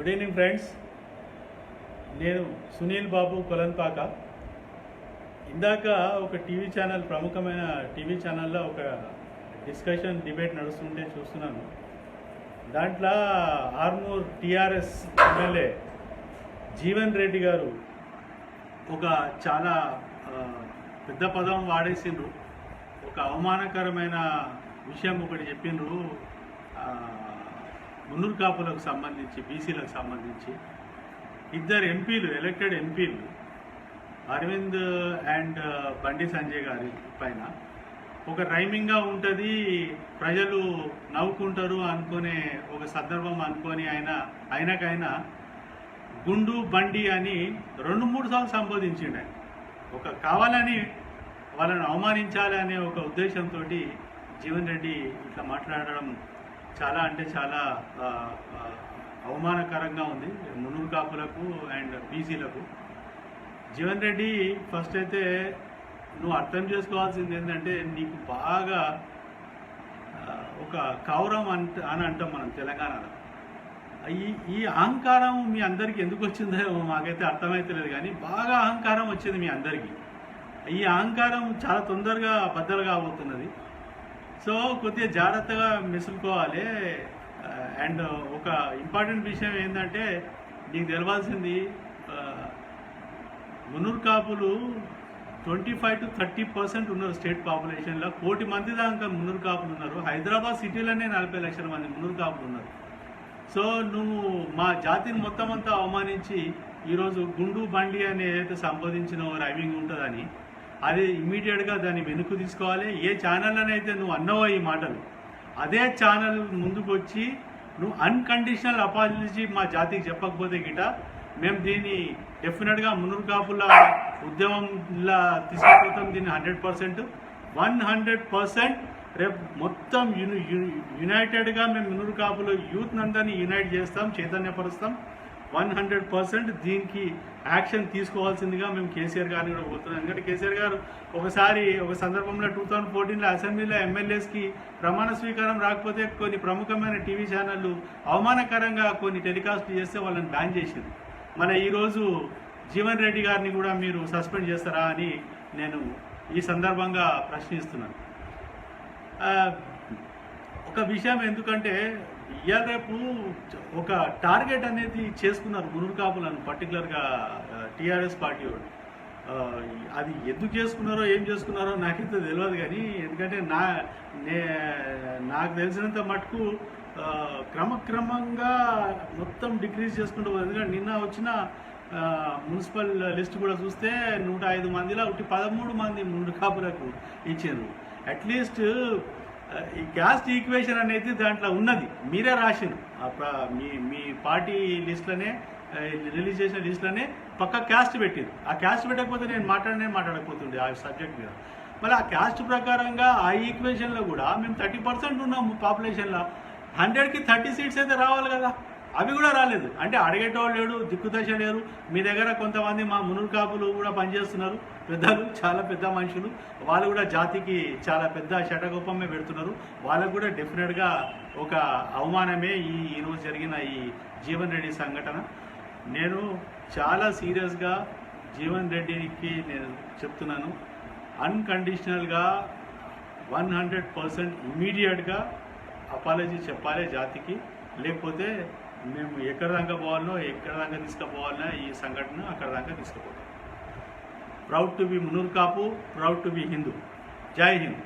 Good evening friends నేను సునీల్ బాబు కొలన్పాక. ఇందాక ఒక టీవీ ఛానల్ ప్రముఖమైన టీవీ ఛానల్లో ఒక డిస్కషన్ డిబేట్ నడుస్తుంటే చూస్తున్నాను. దాంట్లో ఆర్మూర్ టీఆర్ఎస్ ఎమ్మెల్యే జీవన్ రెడ్డి గారు ఒక చాలా పెద్ద పదం వాడేసిండ్రు. ఒక అవమానకరమైన విషయం ఒకటి చెప్పిండ్రు. మున్నూరు కాపులకు సంబంధించి బీసీలకు సంబంధించి ఇద్దరు ఎంపీలు ఎలక్టెడ్ ఎంపీలు అరవింద్ అండ్ బండి సంజయ్ గారి పైన ఒక రైమింగ్గా ఉంటుంది ప్రజలు నవ్వుకుంటారు అనుకునే ఒక సందర్భం అనుకొని ఆయన ఆయనకైనా గుండు బండి అని రెండు మూడు సార్లు సంబోధించిండు. ఆయన ఒక కావాలని వాళ్ళని అవమానించాలి అనే ఒక ఉద్దేశంతో జీవన్ రెడ్డి ఇట్లా మాట్లాడడం చాలా అంటే చాలా అవమానకరంగా ఉంది. మున్నూరు కాపులకు అండ్ బీసీలకు. జీవన్ రెడ్డి ఫస్ట్ అయితే నువ్వు అర్థం చేసుకోవాల్సింది ఏంటంటే నీకు బాగా ఒక కౌరం అంట అని అంటాం మనం తెలంగాణలో. ఈ ఈ అహంకారం మీ అందరికీ ఎందుకు వచ్చిందో మాకైతే అర్థమైతలేదు కానీ బాగా అహంకారం వచ్చింది మీ అందరికీ. ఈ అహంకారం చాలా తొందరగా బద్దలు కాబోతున్నది. సో కొద్దిగా జాగ్రత్తగా మెసులుకోవాలి. Uh, అండ్ ఒక ఇంపార్టెంట్ విషయం ఏంటంటే నీకు తెలవాల్సింది uh, మునుర్కాపులు కాపులు twenty five to thirty percent ఉన్నారు స్టేట్ పాపులేషన్లో. కోటి మంది దాకా మున్నూరు కాపులు ఉన్నారు. హైదరాబాద్ సిటీలోనే నలభై లక్షల మంది మున్నూరు కాపులు ఉన్నారు. సో నువ్వు మా జాతిని మొత్తం అంతా అవమానించి ఈరోజు గుండు బండి అని ఏదైతే సంబోధించిన రైవింగ్ ఉంటుందని అది ఇమీడియట్గా దాన్ని వెనుక తీసుకోవాలి. ఏ ఛానళ్ళనైతే నువ్వు అన్నవో ఈ మాటలు అదే ఛానల్ ముందుకు వచ్చి నువ్వు అన్కండిషనల్ అపాలజీ మా జాతికి చెప్పకపోతే గిట మేము దీన్ని డెఫినెట్గా మునురు కాపుల ఉద్యమంలా తీసుకుపోతాం దీన్ని hundred percent one hundred percent రేపు మొత్తం యు- యునైటెడ్గా మేము మునురు కాపులు యూత్ అందరినీ యునైట్ చేస్తాం చైతన్యపరుస్తాం. వన్ హండ్రెడ్ పర్సెంట్ దీనికి యాక్షన్ తీసుకోవాల్సిందిగా మేము కేసీఆర్ గారిని కూడా పోతున్నాం ఎందుకంటే కేసీఆర్ గారు ఒకసారి ఒక సందర్భంలో టూ థౌజండ్ ఫోర్టీన్లో అసెంబ్లీలో ఎమ్మెల్యేస్కి ప్రమాణ స్వీకారం రాకపోతే కొన్ని ప్రముఖమైన టీవీ ఛానళ్ళు అవమానకరంగా కొన్ని టెలికాస్ట్లు చేస్తే వాళ్ళని బ్యాన్ చేసింది. మన ఈరోజు జీవన్ రెడ్డి గారిని కూడా మీరు సస్పెండ్ చేస్తారా అని నేను ఈ సందర్భంగా ప్రశ్నిస్తున్నాను. ఒక విషయం ఎందుకంటే ఇవాళ రేపు ఒక టార్గెట్ అనేది చేసుకున్నారు గురువు కాపులను పర్టికులర్గా టీఆర్ఎస్ పార్టీ వాళ్ళు. అది ఎందుకు చేసుకున్నారో ఏం చేసుకున్నారో నాకైతే తెలియదు కానీ ఎందుకంటే నా నే నాకు తెలిసినంత మటుకు క్రమక్రమంగా మొత్తం డిక్రీజ్ చేసుకుంటూ ఎందుకంటే నిన్న వచ్చిన మున్సిపల్ లిస్ట్ కూడా చూస్తే నూట ఐదు మందిలో ఒకటి పదమూడు మంది ముందు కాపులకు ఇచ్చారు. అట్లీస్ట్ ఈ క్యాస్ట్ ఈక్వేషన్ అనేది దాంట్లో ఉన్నది. మీరే రాసింది మీ మీ పార్టీ లిస్ట్లోనే రిలీజ్ చేసిన లిస్ట్లోనే పక్క క్యాస్ట్ పెట్టింది ఆ క్యాస్ట్ పెట్టకపోతే నేను మాట్లాడనే మాట్లాడకపోతుండే ఆ సబ్జెక్ట్ మీద. మళ్ళీ ఆ క్యాస్ట్ ప్రకారంగా ఆ ఈక్వేషన్లో కూడా మేము థర్టీ పర్సెంట్ ఉన్నాము పాపులేషన్లో. హండ్రెడ్కి థర్టీ సీట్స్ అయితే రావాలి కదా. అవి కూడా రాలేదు. అంటే అడిగేటోళ్ళు లేడు దిక్కుదశ లేరు. మీ దగ్గర కొంతమంది మా మునులు కాపులు కూడా పనిచేస్తున్నారు. పెద్దలు చాలా పెద్ద మనుషులు. వాళ్ళు కూడా జాతికి చాలా పెద్ద శటగోపమే పెడుతున్నారు. వాళ్ళకు కూడా డెఫినెట్గా ఒక అవమానమే ఈ ఈరోజు జరిగిన ఈ జీవన్ రెడ్డి సంఘటన. నేను చాలా సీరియస్గా జీవన్ రెడ్డికి నేను చెప్తున్నాను. అన్కండిషనల్గా వన్ హండ్రెడ్ పర్సెంట్ ఇమీడియట్గా అపాలజీ చెప్పాలి జాతికి. లేకపోతే మేము ఎక్కడ దాకా పోవాలనో ఎక్కడ దాకా తీసుకుపోవాలనో ఈ సంఘటన అక్కడ దాకా తీసుకుపోతాం. Proud to be Munur Kapu proud to be Hindu Jai Hind